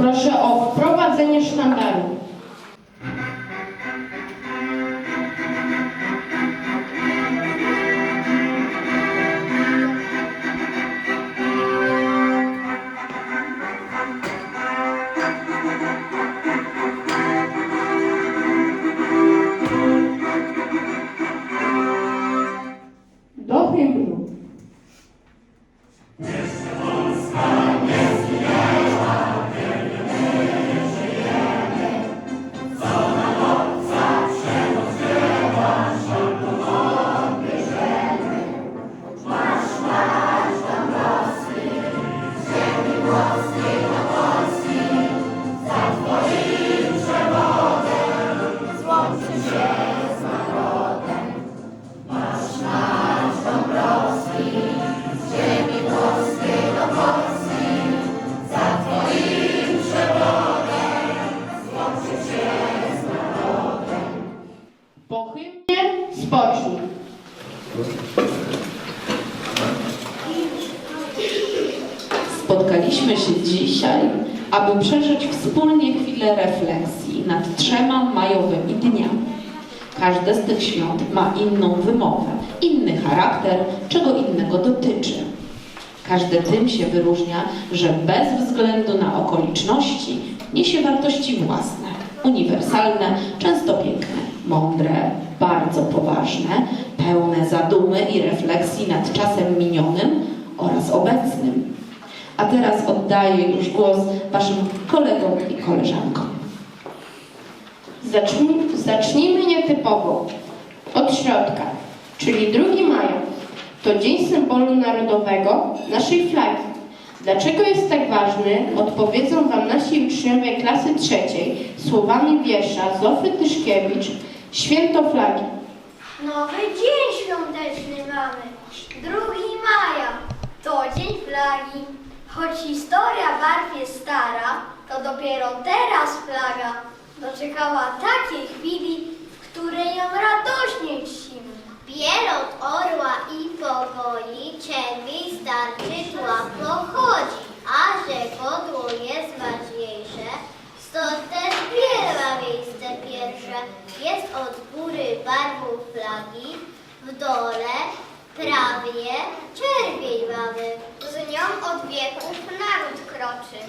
Proszę o wprowadzenie sztandaru. Po hymnie spocznij. Spotkaliśmy się dzisiaj, aby przeżyć wspólnie chwilę refleksji nad trzema majowymi dniami. Każde z tych świąt ma inną wymowę, inny charakter, czego innego dotyczy. Każde tym się wyróżnia, że bez względu na okoliczności niesie wartości własne, uniwersalne, często piękne, mądre, bardzo poważne, pełne zadumy i refleksji nad czasem minionym oraz obecnym. A teraz oddaję już głos Waszym kolegom i koleżankom. Zacznijmy, zacznijmy nietypowo. Od środka, czyli 2 maja. To dzień symbolu narodowego naszej flagi. Dlaczego jest tak ważny, odpowiedzą Wam nasi uczniowie klasy trzeciej słowami wiersza Zofy Tyszkiewicz Święto flagi. Nowy dzień świąteczny mamy, 2 maja, to dzień flagi. Choć historia barw jest stara, to dopiero teraz flaga doczekała takiej chwili, w której ją radośnie czcimy. Bielot orła i powoli czerwiej starczy tła pochodzi, a że godło jest ważniejsze, stąd też biel ma miejsce pierwsze. Jest od góry flagi, w dole prawie czerwień mamy. Z nią od wieków naród kroczy.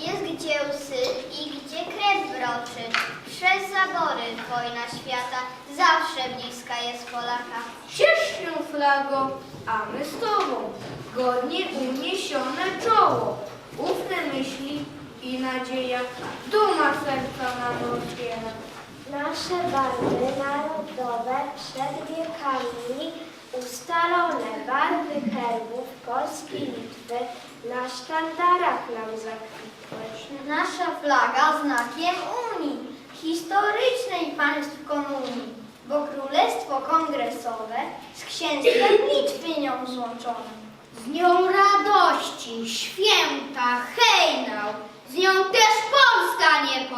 Jest gdzie łzy i gdzie krew wroczy. Przez zabory wojna świata zawsze bliska jest Polaka. Ciesz się flago, a my z tobą, godnie uniesione czoło, ufne myśli i nadzieja, duma serca nam otwiera. Nasze barwy narodowe przed wiekami ustalone barwy herbów Polski Litwy na sztandarach nam zakwitły. Nasza flaga znakiem Unii, historycznej państw komunii, bo Królestwo Kongresowe z księstwem Litwy nią złączone. Z nią radości, święta, hejnał, z nią też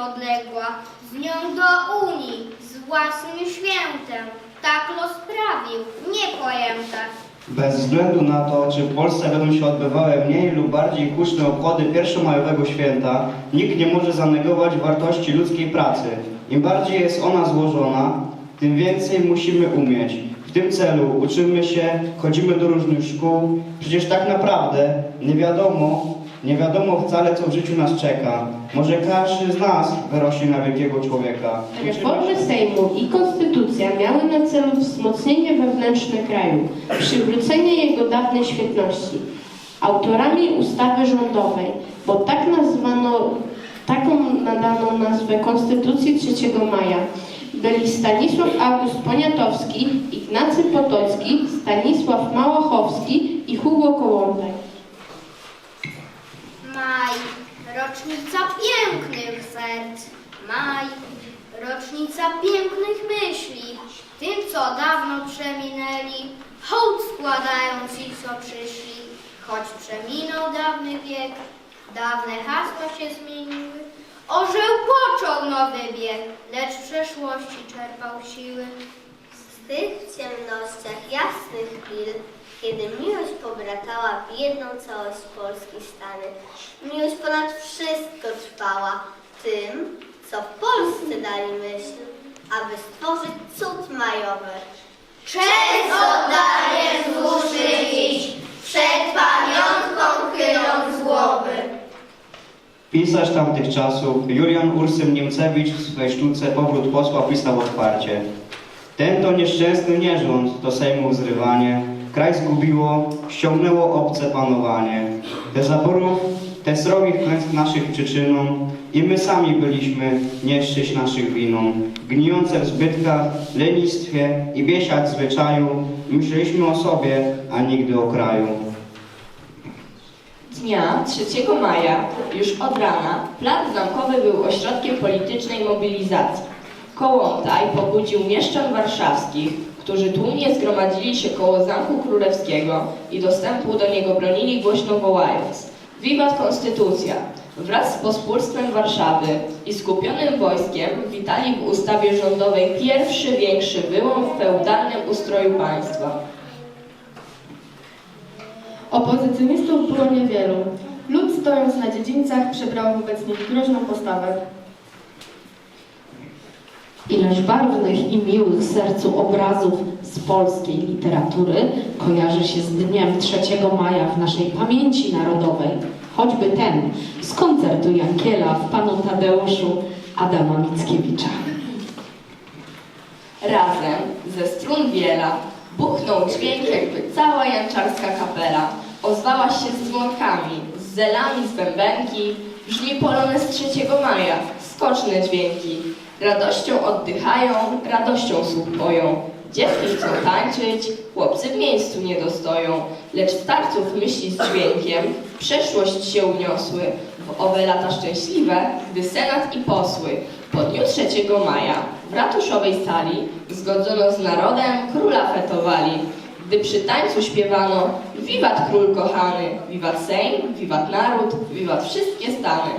Niepodległa, z nią do Unii, z własnym świętem, tak los prawił, nie pojęta. Bez względu na to, czy w Polsce będą się odbywały mniej lub bardziej huczne obchody pierwszomajowego święta, nikt nie może zanegować wartości ludzkiej pracy. Im bardziej jest ona złożona, tym więcej musimy umieć. W tym celu uczymy się, chodzimy do różnych szkół. Przecież tak naprawdę nie wiadomo, nie wiadomo wcale, co w życiu nas czeka. Może każdy z nas wyrośnie na wielkiego człowieka. Reformy Sejmu i Konstytucja miały na celu wzmocnienie wewnętrzne kraju, przywrócenie jego dawnej świetności. Autorami ustawy rządowej, bo tak nazwano, taką nadano nazwę Konstytucji 3 maja, byli Stanisław August Poniatowski, Ignacy Potocki, Stanisław Małochowski i Hugo Kołłątaj. Maj, rocznica pięknych serc. Maj, rocznica pięknych myśli. Tym, co dawno przeminęli, hołd składając i co przyszli. Choć przeminął dawny wiek, dawne hasła się zmieniły. Orzeł począł nowy bieg, lecz w przeszłości czerpał siły. W tych ciemnościach jasnych chwil Kiedy miłość pobratała w jedną całość Polski stany, miłość ponad wszystko trwała tym, co w Polsce dali myśl, aby stworzyć cud majowy. Cześć oddaję złożyć, przed pamiątką chyląc głowy. Pisarz tamtych czasów, Julian Ursym Niemcewicz w swej sztuce Powrót posła pisał otwarcie. Ten to nieszczęsny nierząd, to Sejmu zrywanie, kraj zgubiło, ściągnęło obce panowanie. Te zaborów, te srogich klęsk naszych przyczyną i my sami byliśmy nieszczęść naszych winą. Gnijące w zbytkach, lenistwie i biesiach zwyczaju, myśleliśmy o sobie, a nigdy o kraju. Dnia 3 maja, już od rana, plac zamkowy był ośrodkiem politycznej mobilizacji. Kołątaj pobudził mieszczan warszawskich, którzy tłumnie zgromadzili się koło Zamku Królewskiego i dostępu do niego bronili głośno wołając Wiwat Konstytucja! Wraz z pospólstwem Warszawy i skupionym wojskiem witali w ustawie rządowej pierwszy większy wyłom w feudalnym ustroju państwa. Opozycjonistów było niewielu. Lud stojąc na dziedzińcach przybrał wobec nich groźną postawę. Ileż barwnych i miłych sercu obrazów z polskiej literatury kojarzy się z dniem 3 maja w naszej pamięci narodowej. Choćby ten z koncertu Jankiela w Panu Tadeuszu Adama Mickiewicza. Razem ze strun wiela buchnął dźwięk jakby cała janczarska kapela. Ozwała się z dzwonkami, z zelami z bębenki. Brzmi polonez 3 skoczne dźwięki. Radością oddychają, radością słuch poją. Dziewki chcą tańczyć, chłopcy w miejscu nie dostoją. Lecz starców myśli z dźwiękiem przeszłość się uniosły. W owe lata szczęśliwe, gdy senat i posły po dniu 3 maja w ratuszowej sali zgodzono z narodem króla fetowali. Gdy przy tańcu śpiewano Wiwat król kochany, wiwat Sejm, wiwat naród, wiwat wszystkie stany.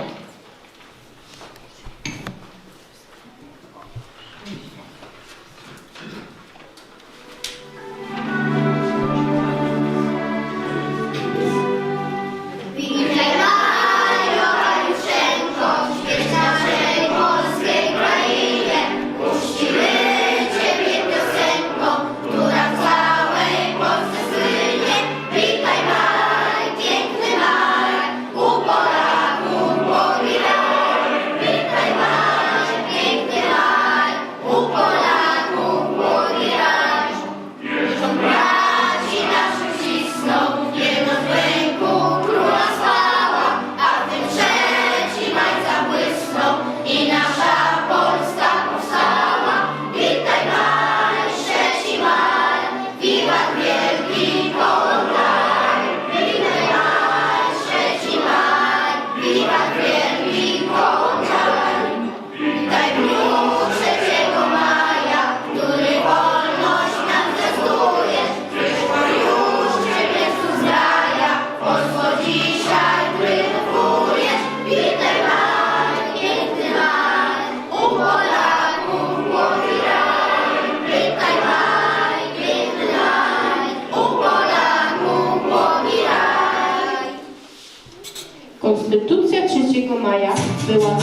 3 maja była,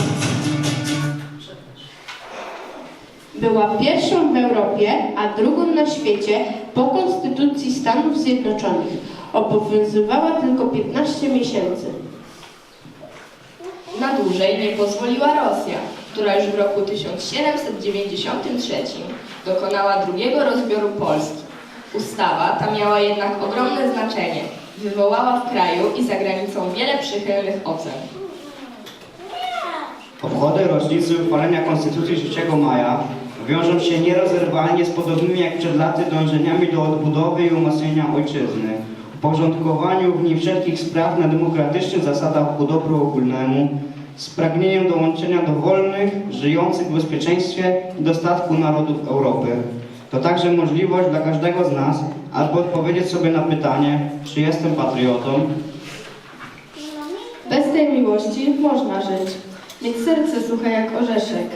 była pierwszą w Europie, a drugą na świecie po Konstytucji Stanów Zjednoczonych. Obowiązywała tylko 15 miesięcy. Na dłużej nie pozwoliła Rosja, która już w roku 1793 dokonała drugiego rozbioru Polski. Ustawa ta miała jednak ogromne znaczenie. Wywołała w kraju i za granicą wiele przychylnych ocen. Obchody rocznicy uchwalenia Konstytucji 3 maja wiążą się nierozerwalnie z podobnymi jak przed laty dążeniami do odbudowy i umocnienia ojczyzny, uporządkowaniu w niej wszelkich spraw na demokratycznych zasadach ku dobru ogólnemu, z pragnieniem dołączenia do wolnych, żyjących w bezpieczeństwie i dostatku narodów Europy. To także możliwość dla każdego z nas, aby odpowiedzieć sobie na pytanie, czy jestem patriotą, Bez tej miłości można żyć. Mieć serce suche jak orzeszek.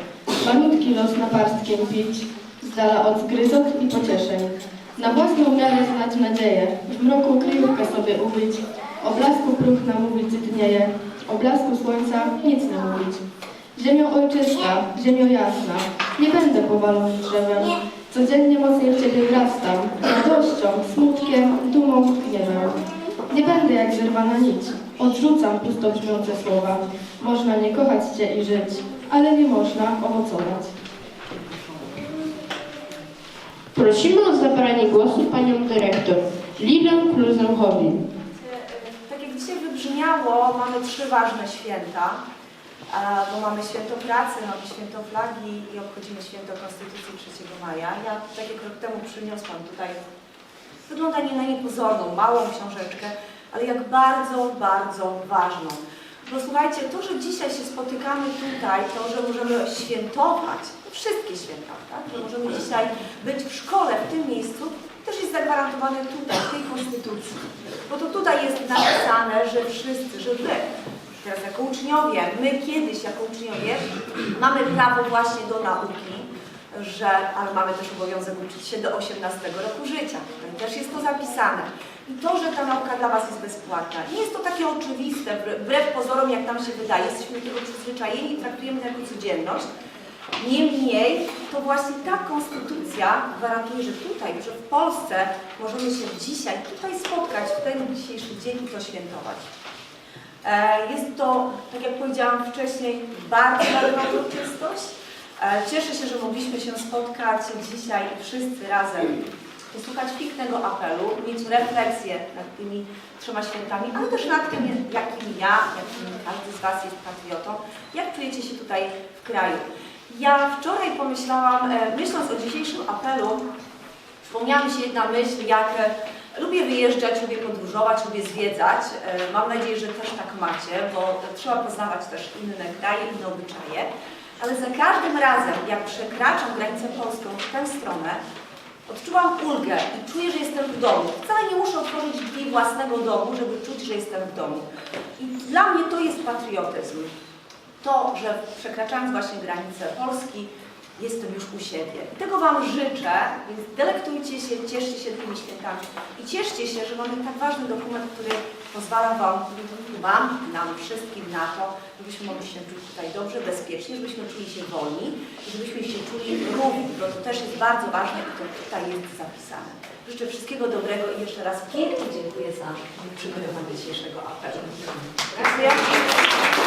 Malutki los na parstkiem pić. Z dala od zgryzot i pocieszeń. Na własną miarę znać nadzieję, w mroku kryjówkę sobie ubyć, o blasku próch namówić dnieje, o blasku słońca nic nie mówić. Ziemio ojczysta, ziemio jasna, nie będę powalony drzewem, codziennie mocniej w Ciebie wrastam, radością, smutkiem, dumą, gniewem. Nie będę jak zerwana nić, odrzucam pusto brzmiące słowa. Można nie kochać Cię i żyć, ale nie można owocować. Prosimy o zabranie głosu panią dyrektor Lilę Kluzę-Howin. Tak jak dzisiaj wybrzmiało, mamy trzy ważne święta, e, bo mamy święto pracy, mamy święto flagi i obchodzimy święto Konstytucji 3 maja. Ja tak jak rok temu przyniosłam tutaj, wygląda nie na niepozorną, małą książeczkę, ale jak bardzo, bardzo ważną. Bo słuchajcie, to, że dzisiaj się spotykamy tutaj, to, że możemy świętować, to wszystkie święta, tak? że możemy dzisiaj być w szkole, w tym miejscu, też jest zagwarantowane tutaj, w tej Konstytucji. Bo to tutaj jest napisane, że wszyscy, że wy, teraz jako uczniowie, my kiedyś jako uczniowie mamy prawo właśnie do nauki, że, ale mamy też obowiązek uczyć się do 18 roku życia. Też jest to zapisane. I to, że ta nauka dla Was jest bezpłatna, nie jest to takie oczywiste, wbrew- pozorom, jak nam się wydaje. Jesteśmy do tego przyzwyczajeni traktujemy to jako codzienność. Niemniej, to właśnie ta konstytucja gwarantuje, że tutaj, że w Polsce możemy się dzisiaj tutaj spotkać, w ten dzisiejszy dzień i to świętować. E, Jest to, tak jak powiedziałam wcześniej, bardzo ważna uroczystość. E, Cieszę się, że mogliśmy się spotkać dzisiaj wszyscy razem, posłuchać pięknego apelu, mieć refleksję nad tymi trzema świętami, ale też nad tym, jakim ja, jakim każdy z Was jest patriotą, jak czujecie się tutaj w kraju. Ja wczoraj pomyślałam, e, myśląc o dzisiejszym apelu, Przypomniała mi się jedna myśl, jak e, lubię wyjeżdżać, lubię podróżować, lubię zwiedzać. E, Mam nadzieję, że też tak macie, bo trzeba poznawać też inne kraje, inne obyczaje. Ale za każdym razem, jak przekraczam granicę polską w tę stronę, odczuwam ulgę i czuję, że jestem w domu. Wcale nie muszę otworzyć drzwi własnego domu, żeby czuć, że jestem w domu. I dla mnie to jest patriotyzm. To, że przekraczając właśnie granicę Polski, jestem już u siebie. I tego Wam życzę, więc delektujcie się, cieszcie się tymi świętami i cieszcie się, że mamy tak ważny dokument, który pozwala Wam, Wam, nam wszystkim na to, żebyśmy mogli się czuć tutaj dobrze, bezpiecznie, żebyśmy czuli się wolni i żebyśmy się czuli równi, bo to też jest bardzo ważne i to tutaj jest zapisane. Życzę wszystkiego dobrego i jeszcze raz pięknie dziękuję za przygotowanie dzisiejszego apelu. Dziękuję.